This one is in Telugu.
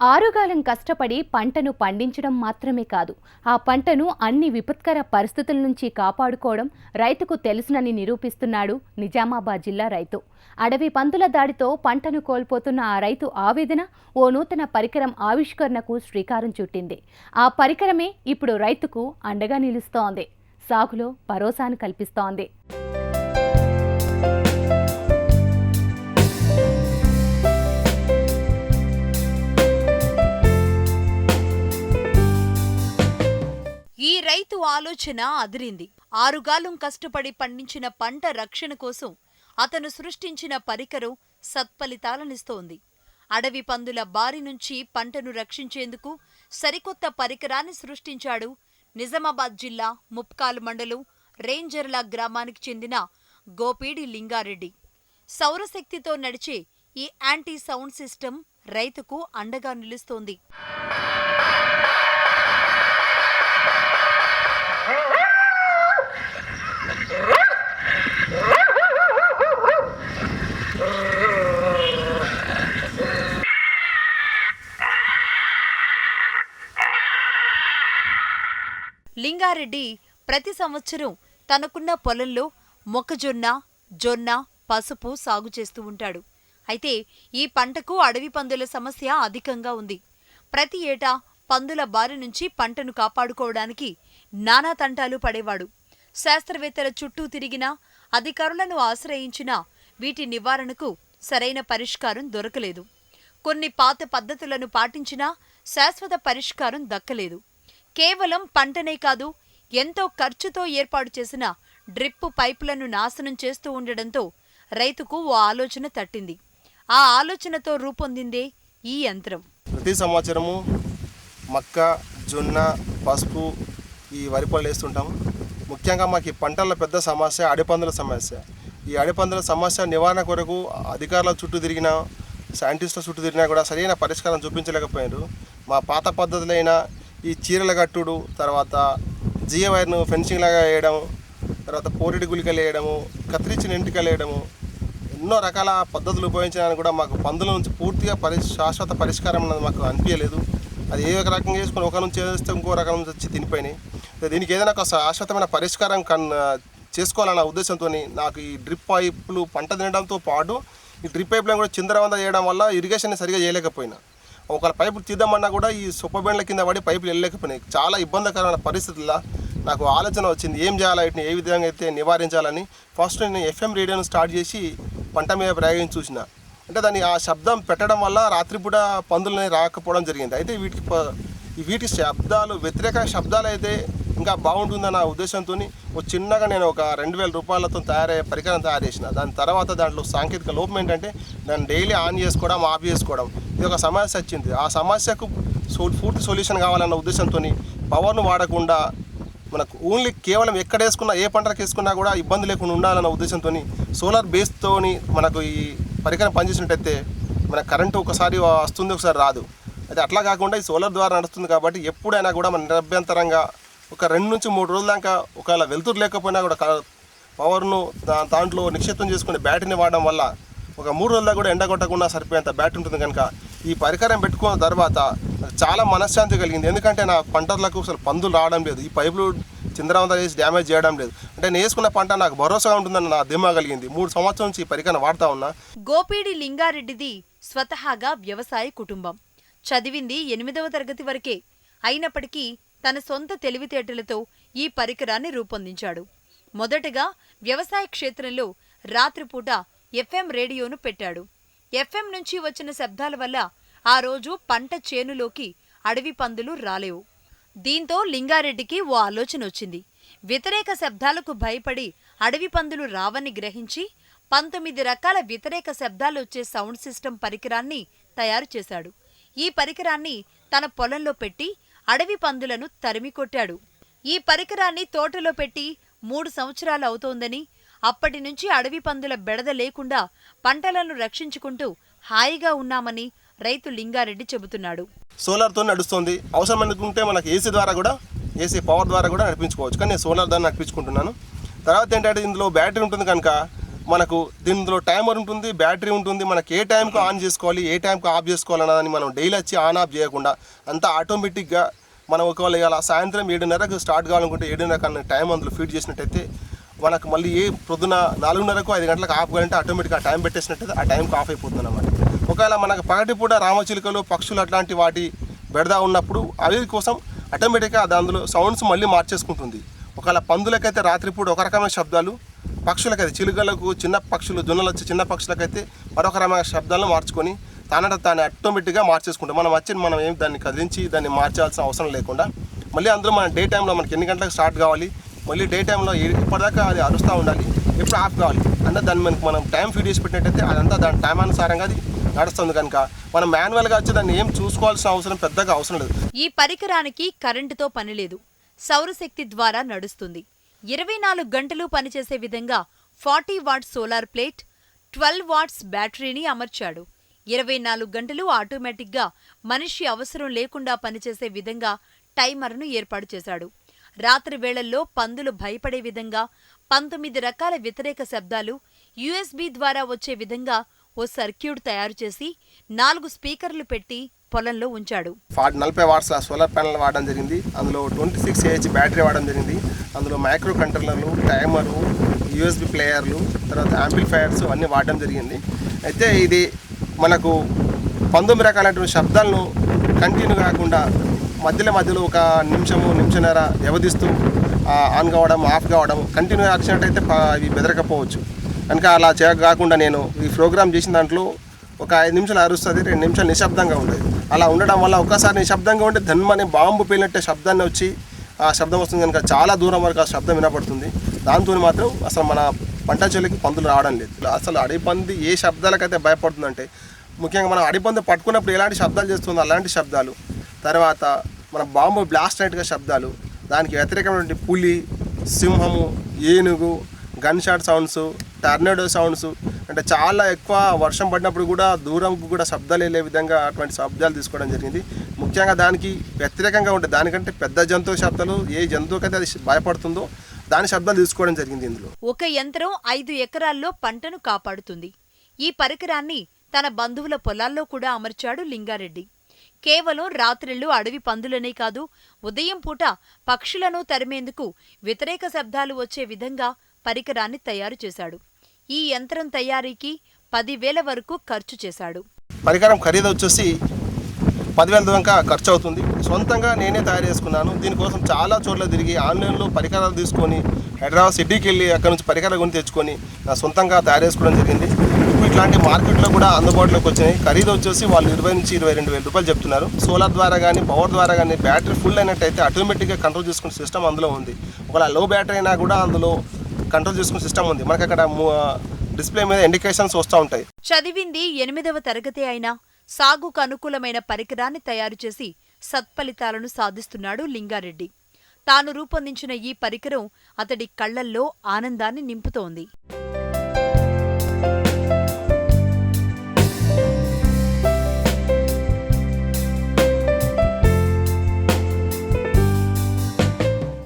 ఆరుగాలం కష్టపడి పంటను పండించడం మాత్రమే కాదు ఆ పంటను అన్ని విపత్కర పరిస్థితుల నుంచి కాపాడుకోవడం రైతుకు తెలుసునని నిరూపిస్తున్నాడు నిజామాబాద్ జిల్లా రైతు. అడవి పందుల దాడితో పంటను కోల్పోతున్న ఆ రైతు ఆవేదన ఓ నూతన పరికరం ఆవిష్కరణకు శ్రీకారం చుట్టింది. ఆ పరికరమే ఇప్పుడు రైతుకు అండగా నిలుస్తోంది. సాగులో భరోసాను కల్పిస్తోంది. రైతు ఆలోచన అదిరింది. ఆరుగాలం కష్టపడి పండించిన పంట రక్షణ కోసం అతను సృష్టించిన పరికరం సత్ఫలితాలనిస్తోంది. అడవి పందుల బారి నుంచి పంటను రక్షించేందుకు సరికొత్త పరికరాన్ని సృష్టించాడు నిజామాబాద్ జిల్లా ముప్కాల్ మండలం రేంజర్ల గ్రామానికి చెందిన గోపీడి లింగారెడ్డి. సౌరశక్తితో నడిచే ఈ యాంటీ సౌండ్ సిస్టమ్ రైతుకు అండగా నిలుస్తోంది. రెడ్డి ప్రతి సంవత్సరం తనకున్న పొలంలో మొక్కజొన్న జొన్న పసుపు సాగు చేస్తూ ఉంటాడు. అయితే ఈ పంటకు అడవి పందుల సమస్య అధికంగా ఉంది. ప్రతి ఏటా పందుల బారి నుంచి పంటను కాపాడుకోవడానికి నానా తంటాలు పడేవాడు. శాస్త్రవేత్తల చుట్టూ తిరిగినా అధికారులను ఆశ్రయించినా వీటి నివారణకు సరైన పరిష్కారం దొరకలేదు. కొన్ని పాత పద్ధతులను పాటించినా శాశ్వత పరిష్కారం దక్కలేదు. కేవలం పంటనే కాదు ఎంతో ఖర్చుతో ఏర్పాటు చేసిన డ్రిప్ పైపులను నాశనం చేస్తూ ఉండడంతో రైతుకు ఓ ఆలోచన తట్టింది. ఆ ఆలోచనతో రూపొందిందే ఈ యంత్రం. ప్రతి సంవత్సరము మక్క జొన్న పసుపు ఈ వరి పళ్ళు వేస్తుంటాము. ముఖ్యంగా మాకు ఈ పంటల పెద్ద సమస్య అడిపందుల సమస్య. ఈ అడిపందుల సమస్య నివారణ కొరకు అధికారుల చుట్టూ తిరిగిన సైంటిస్టుల చుట్టూ తిరిగినా కూడా సరైన పరిష్కారం చూపించలేకపోయారు మా పాత పద్ధతులైన ఈ చీరల కట్టుడు తర్వాత జియో వైర్ను ఫెన్సింగ్ లాగా వేయడం తర్వాత పోరిడి గుళికలు వేయడము కత్తిరించిన ఎంటికలు వేయడము ఎన్నో రకాల పద్ధతులు ఉపయోగించడానికి కూడా మాకు పందుల నుంచి పూర్తిగా పరి శాశ్వత పరిష్కారం అన్నది మాకు అనిపించలేదు. అది ఏ ఒక రకంగా చేసుకుని ఒక నుంచి చేస్తే ఇంకో రకం నుంచి వచ్చి తినిపోయినాయి. దీనికి ఏదైనా ఒక శాశ్వతమైన పరిష్కారం కన్ చేసుకోవాలన్న ఉద్దేశంతో నాకు ఈ డ్రిప్ పైపులు పంట తినడంతో పాటు ఈ డ్రిప్ పైప్లను కూడా చిందరవంద చేయడం వల్ల ఇరిగేషన్ సరిగా చేయలేకపోయినా. ఒక పైపు తీద్దామన్నా కూడా ఈ సొప్పబెండ్ల కింద పడి పైపులు వెళ్ళలేకపోయినాయి. చాలా ఇబ్బందికరమైన పరిస్థితుల్లో నాకు ఆలోచన వచ్చింది. ఏం చేయాలి? వీటిని ఏ విధంగా అయితే నివారించాలని ఫస్ట్ నేను ఎఫ్ఎం రేడియోను స్టార్ట్ చేసి పంట మీద ప్రయోగించి చూసిన. అంటే దాన్ని ఆ శబ్దం పెట్టడం వల్ల రాత్రిపూట పందులని రాకపోవడం జరిగింది. అయితే వీటికి వీటి శబ్దాలు వ్యతిరేక శబ్దాలు అయితే ఇంకా బాగుంటుందన్న ఉద్దేశంతో ఒక చిన్నగా నేను ఒక రెండు వేల రూపాయలతో తయారయ్యే పరికరం తయారు చేసిన. దాని తర్వాత దాంట్లో సాంకేతిక లోపం ఏంటంటే దాన్ని డైలీ ఆన్ చేసుకోవడం ఆఫ్ చేసుకోవడం. ఇది ఒక సమస్య వచ్చింది. ఆ సమస్యకు సో పూర్తి సొల్యూషన్ కావాలన్న ఉద్దేశంతో పవర్ను వాడకుండా మనకు ఓన్లీ కేవలం ఎక్కడ వేసుకున్నా ఏ పంటలకు వేసుకున్నా కూడా ఇబ్బంది లేకుండా ఉండాలన్న ఉద్దేశంతో సోలార్ బేస్తో మనకు ఈ పరికరం పనిచేసినట్టయితే మన కరెంటు ఒకసారి వస్తుంది ఒకసారి రాదు. అయితే అట్లా కాకుండా ఈ సోలార్ ద్వారా నడుస్తుంది కాబట్టి ఎప్పుడైనా కూడా మన నిరభ్యంతరంగా ఒక రెండు నుంచి మూడు రోజుల దాకా ఒకవేళ వెలుతురు లేకపోయినా కూడా పవర్ను దా దాంట్లో నిక్షిప్తం చేసుకుని బ్యాటరీని వాడడం వల్ల ఒక మూడు రోజుల్లో కూడా ఎండ కొట్టకుండా సరిపోయేంత బ్యాటరీ ఉంటుంది కనుక ఈ పరికరం పెట్టుకున్న తర్వాత చాలా మనశ్శాంతి కలిగింది. ఎందుకంటే నా పంటలకు అసలు పందులు రావడం లేదు. ఈ పైపులు చిందరవంద చేసి డ్యామేజ్ చేయడం లేదు. అంటే నేను వేసుకున్న పంట నాకు భరోసాగా ఉంటుందని నా ధీమా కలిగింది. మూడు సంవత్సరం నుంచి ఈ పరికరం వాడుతా ఉన్నా. గోపీడి లింగారెడ్డిది స్వతహాగా వ్యవసాయ కుటుంబం. చదివింది ఎనిమిదవ తరగతి వరకే. అయినప్పటికీ తన సొంత తెలివితేటలతో ఈ పరికరాన్ని రూపొందించాడు. మొదటగా వ్యవసాయ క్షేత్రంలో రాత్రిపూట ఎఫ్ఎం రేడియోను పెట్టాడు. ఎఫ్ఎం నుంచి వచ్చిన శబ్దాల వల్ల ఆ రోజు పంట చేనులోకి అడవి పందులు రాలేవు. దీంతో లింగారెడ్డికి ఓ ఆలోచన వచ్చింది. వ్యతిరేక శబ్దాలకు భయపడి అడవి పందులు రావని గ్రహించి పంతొమ్మిది రకాల వ్యతిరేక శబ్దాలు వచ్చే సౌండ్ సిస్టమ్ పరికరాన్ని తయారు చేశాడు. ఈ పరికరాన్ని తన పొలంలో పెట్టి అడవి పందులను తరిమి కొట్టాడు. ఈ పరికరాన్ని తోటలో పెట్టి మూడు సంవత్సరాలు అవుతోందని అప్పటి నుంచి అడవి పందుల బెడద లేకుండా పంటలను రక్షించుకుంటూ హాయిగా ఉన్నామని రైతు లింగారెడ్డి చెబుతున్నాడు. సోలార్తో నడుస్తుంది. అవసరమనుకుంటే మనకు మనకి ఏసీ ద్వారా కూడా ఏసీ పవర్ ద్వారా కూడా నడిపించుకోవచ్చు. కానీ నేను సోలార్ ద్వారా నడిపించుకుంటున్నాను. తర్వాత ఏంటంటే ఇందులో బ్యాటరీ ఉంటుంది కనుక మనకు దీనిలో టైమర్ ఉంటుంది బ్యాటరీ ఉంటుంది మనకి ఏ టైంకి ఆన్ చేసుకోవాలి ఏ టైంకి ఆఫ్ చేసుకోవాలన్నదని మనం డైలీ వచ్చి ఆన్ ఆఫ్ చేయకుండా అంతా ఆటోమేటిక్గా మనం ఒకవేళ ఇలా సాయంత్రం ఏడున్నరకు స్టార్ట్ కావాలనుకుంటే ఏడున్నరకు అన్న టైం అందులో ఫీడ్ చేసినట్టయితే మనకు మళ్ళీ ఏ పొద్దున నాలుగున్నరకు ఐదు గంటలకు ఆఫ్ కావాలంటే ఆటోమేటిక్గా ఆ టైం పెట్టేసినట్టయితే ఆ టైంకి ఆఫ్ అయిపోతుంది అనమాట ఒకవేళ మనకు పగటిపూట రామచిలుకలు పక్షులు అట్లాంటి వాటి బెడదా ఉన్నప్పుడు అవి కోసం ఆటోమేటిక్గా అది అందులో సౌండ్స్ మళ్ళీ మార్చేసుకుంటుంది. ఒకవేళ పందులకైతే రాత్రిపూట ఒక రకమైన శబ్దాలు పక్షులకైతే చిలుకలకు చిన్న పక్షులు జొన్నలు వచ్చే చిన్న పక్షులకైతే మరొక రకమైన శబ్దాలను మార్చుకొని తానంట తాను ఆటోమేటిక్గా మార్చేసుకుంటాం. మనం వచ్చి మనం ఏం దాన్ని కదిలించి దాన్ని మార్చాల్సిన అవసరం లేకుండా మళ్ళీ అందులో మన డే టైంలో మనకి ఎన్ని గంటలకు స్టార్ట్ కావాలి మళ్ళీ డే టైంలో ఇప్పటిదాకా అది అరుస్తూ ఉండాలి ఎప్పుడు ఆఫ్ కావాలి అంటే దాన్ని మనకి మనం టైం ఫీడ్ చేసి పెట్టినట్టయితే అదంతా దాని టైం అనుసారంగా అది నడుస్తుంది కనుక మనం మాన్యువల్గా వచ్చి దాన్ని ఏం చూసుకోవాల్సిన అవసరం పెద్దగా అవసరం లేదు. ఈ పరికరానికి కరెంటుతో పని లేదు. సౌరశక్తి ద్వారా నడుస్తుంది. ఇరవై నాలుగు గంటలు పనిచేసే విధంగా forty watts solar plate twelve watts బ్యాటరీని అమర్చాడు. ఇరవై నాలుగు గంటలు ఆటోమేటిక్గా మనిషి అవసరం లేకుండా పనిచేసే విధంగా టైమర్ను ఏర్పాటు చేశాడు. రాత్రి వేళల్లో పందులు భయపడే విధంగా పంతొమ్మిది రకాల వ్యతిరేక శబ్దాలు యుఎస్బి ద్వారా వచ్చే విధంగా ఓ సర్క్యూట్ తయారు చేసి నాలుగు స్పీకర్లు పెట్టి పొలంలో ఉంచాడు. నలభై వాట్స్ సోలార్ ప్యానల్ వాడడం జరిగింది. అందులో ట్వంటీ సిక్స్ ఏహెచ్ బ్యాటరీ వాడడం జరిగింది. అందులో మైక్రో కంట్రోలర్లు టైమరు యూఎస్బి ప్లేయర్లు తర్వాత యాంప్లిఫైయర్స్ అన్నీ వాడడం జరిగింది. అయితే ఇది మనకు పంతొమ్మిది రకాలైనటువంటి శబ్దాలను కంటిన్యూ కాకుండా మధ్యలో మధ్యలో ఒక నిమిషము నిమిషన్నర వ్యవధిస్తూ ఆన్ కావడం ఆఫ్ కావడం కంటిన్యూ వచ్చినట్టయితే ఇవి బెదరకపోవచ్చు. కనుక అలా చేయ కాకుండా నేను ఈ ప్రోగ్రామ్ చేసిన దాంట్లో ఒక ఐదు నిమిషాలు అరుస్తుంది రెండు నిమిషాలు నిశ్శబ్దంగా ఉండేది. అలా ఉండడం వల్ల ఒకసారి నిశ్శబ్దంగా ఉంటే ధన్మని బాంబు పేలినట్టే శబ్దాన్ని వచ్చి ఆ శబ్దం వస్తుంది కనుక చాలా దూరం వరకు ఆ శబ్దం వినపడుతుంది. దాంతో మాత్రం అసలు మన పంట చెల్లికి పందులు రావడం లేదు. అసలు అడిపంది ఏ శబ్దాలకైతే భయపడుతుందంటే ముఖ్యంగా మనం అడిపంది పట్టుకున్నప్పుడు ఎలాంటి శబ్దాలు చేస్తుందో అలాంటి శబ్దాలు. తర్వాత మన బాంబు బ్లాస్ట్ అయినట్టుగా శబ్దాలు. దానికి వ్యతిరేకమైనటువంటి పులి సింహము ఏనుగు gun shot sounds tornado sounds అంటే చాలా ఎక్కువ వర్షం పడినప్పుడు కూడా దూరంకు కూడా శబ్దాలు వెళ్ళే విధంగా అటువంటి శబ్దాలు తీసుకోవడం జరిగింది. ముఖ్యంగా దానికి వ్యతిరేకంగా ఉంటే దానికంటే పెద్ద జంతువు శబ్దాలు ఏ జంతువుకైతే అది భయపడుతుందో దాని శబ్దాలు తీసుకోవడం జరిగింది ఇందులో. ఒక యంత్రం ఐదు ఎకరాల్లో పంటను కాపాడుతుంది. ఈ పరికరాన్ని తన బంధువుల పొలాల్లో కూడా అమర్చాడు లింగారెడ్డి. కేవలం రాత్రిళ్ళు అడవి పందులనే కాదు ఉదయం పూట పక్షులను తరిమేందుకు వ్యతిరేక శబ్దాలు వచ్చే విధంగా పరికరాన్ని తయారు చేశాడు. ఈ యంత్రం తయారీకి పదివేల వరకు ఖర్చు చేశాడు. పరికరం ఖరీదు వచ్చేసి పదివేల దాకా ఖర్చు అవుతుంది సొంతంగా నేనే తయారు చేసుకున్నాను. దీనికోసం చాలా చోట్ల తిరిగి ఆన్లైన్లో పరికరాలు తీసుకొని హైదరాబాద్ సిటీకి వెళ్ళి అక్కడ నుంచి పరికరాలు కొని తెచ్చుకొని నా సొంతంగా తయారు చేసుకోవడం జరిగింది. ఇప్పుడు ఇట్లాంటి మార్కెట్లో కూడా అందుబాటులోకి వచ్చినాయి. ఖరీదు వచ్చేసి వాళ్ళు ఇరవై నుంచి ఇరవై రెండు వేల రూపాయలు చెప్తున్నారు. సోలార్ ద్వారా కానీ పవర్ ద్వారా కానీ బ్యాటరీ ఫుల్ అయినట్టయితే ఆటోమేటిక్గా కంట్రోల్ చేసుకునే సిస్టమ్ అందులో ఉంది. ఒకవేళ లో బ్యాటరీ అయినా కూడా అందులో కంట్రోల్ చేసుకునే సిస్టమ్ ఉంది. మనకి అక్కడ డిస్ప్లే మీద ఇండికేషన్స్ వస్తూ ఉంటాయి. చదివింది ఎనిమిదవ తరగతి అయినా సాగుకు అనుకూలమైన పరికరాన్ని తయారు చేసి సత్ఫలితాలను సాధిస్తున్నాడు లింగారెడ్డి. తాను రూపొందించిన ఈ పరికరం అతడి కళ్ళల్లో ఆనందాన్ని నింపుతోంది.